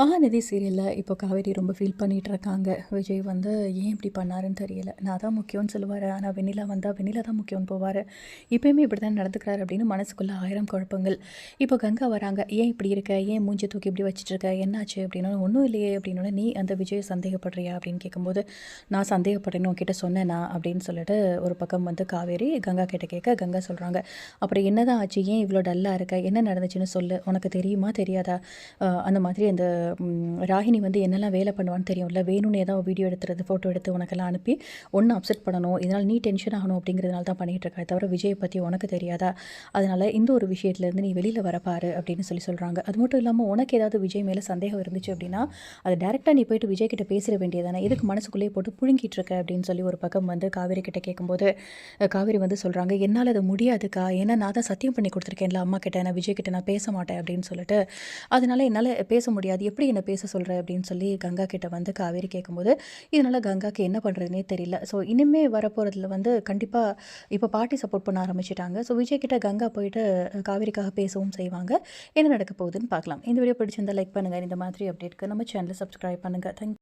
மகாநதி சீரியலில் இப்போ காவேரி ரொம்ப ஃபீல் பண்ணிகிட்டு இருக்காங்க விஜய் வந்து ஏன் இப்படி பண்ணாருன்னு தெரியல. நான் தான் முக்கியம்னு சொல்லுவார். ஆனால் வெண்ணிலா வந்தால் வெண்ணிலா தான் முக்கியம்னு போவார். இப்போயுமே இப்படி தான் நடந்துக்கிறாரு அப்படின்னு மனசுக்குள்ளே ஆயிரம் குழப்பங்கள். இப்போ கங்கா வராங்க. ஏன் இப்படி இருக்க? ஏன் மூஞ்சி தூக்கி இப்படி வச்சுட்டு இருக்க என்னாச்சு? அப்படின்னு ஒன்றும் இல்லையே. அப்படின்னு நீ அந்த விஜய் சந்தேகப்படுறியா? அப்படின்னு கேட்கும்போது நான் சந்தேகப்படுறேன்னு உங்ககிட்ட சொன்னேனா? அப்படின்னு சொல்லிட்டு ஒரு பக்கம் வந்து காவேரி கங்கா கிட்ட கேட்க கங்கா சொல்கிறாங்க அப்புறம் என்னதான் ஆச்சு? ஏன் இவ்வளோ டல்லாக இருக்க? என்ன நடந்துச்சுன்னு சொல்லு. உனக்கு தெரியுமா? தெரியாதா? அந்த மாதிரி அந்த ராகினி வந்து என்னெல்லாம் வேலை பண்ணுவான்னு தெரியும்ல வேணும்னு ஏதாவது வீடியோ எடுத்துறது ஃபோட்டோ எடுத்து உனக்கெல்லாம் அனுப்பி ஒன்று அப்செட் பண்ணணும் இதனால் நீ டென்ஷன் ஆகணும் அப்படிங்கிறதுனால தான் பண்ணிகிட்டு இருக்கா தவிர விஜயை பற்றி உனக்கு தெரியாதா? அதனால் இந்த ஒரு விஷயத்துலேருந்து நீ வெளியில் வரப்பாரு அப்படின்னு சொல்லி சொல்கிறாங்க அது மட்டும் இல்லாமல் உனக்கு ஏதாவது விஜய் மேலே சந்தேகம் இருந்துச்சு அப்படின்னா அது டேரெக்டாக நீ போயிட்டு விஜய் கிட்ட பேசிட வேண்டியதானே எதுக்கு மனசுக்குள்ளேயே போட்டு புழுங்கிட்டு இருக்க அப்படின்னு சொல்லி ஒரு பக்கம் வந்து காவேரி கிட்ட கேட்கும்போது காவேரி வந்து சொல்கிறாங்க என்னால் அது முடியாதுக்கா. ஏன்னா நான் தான் சத்தியம் பண்ணி கொடுத்துருக்கேன்ல அம்மா கிட்ட. நான் விஜய் கிட்ட நான் பேச மாட்டேன் அப்படின்னு சொல்லிட்டு அதனால என்னால் பேச முடியாது. எப்படி என்னை பேச சொல்கிற அப்படின்னு சொல்லி கங்கா கிட்ட வந்து காவேரி கேட்கும்போது இதனால் கங்காக்கு என்ன பண்ணுறதுனே தெரியல. ஸோ இனிமேல் வரப்போகிறதுல வந்து கண்டிப்பாக இப்போ பாட்டி சப்போர்ட் பண்ண ஆரம்பிச்சிட்டாங்க. ஸோ விஜய் கிட்ட கங்கா போயிட்டு காவேரிக்காக பேசவும் செய்வாங்க. என்ன நடக்க போகுதுன்னு பார்க்கலாம். இந்த வீடியோ பிடிச்சிருந்தால் லைக் பண்ணுங்கள் இந்த மாதிரி அப்டேட்க்கு நம்ம சேனலை சப்ஸ்கிரைப் பண்ணுங்கள் தேங்க்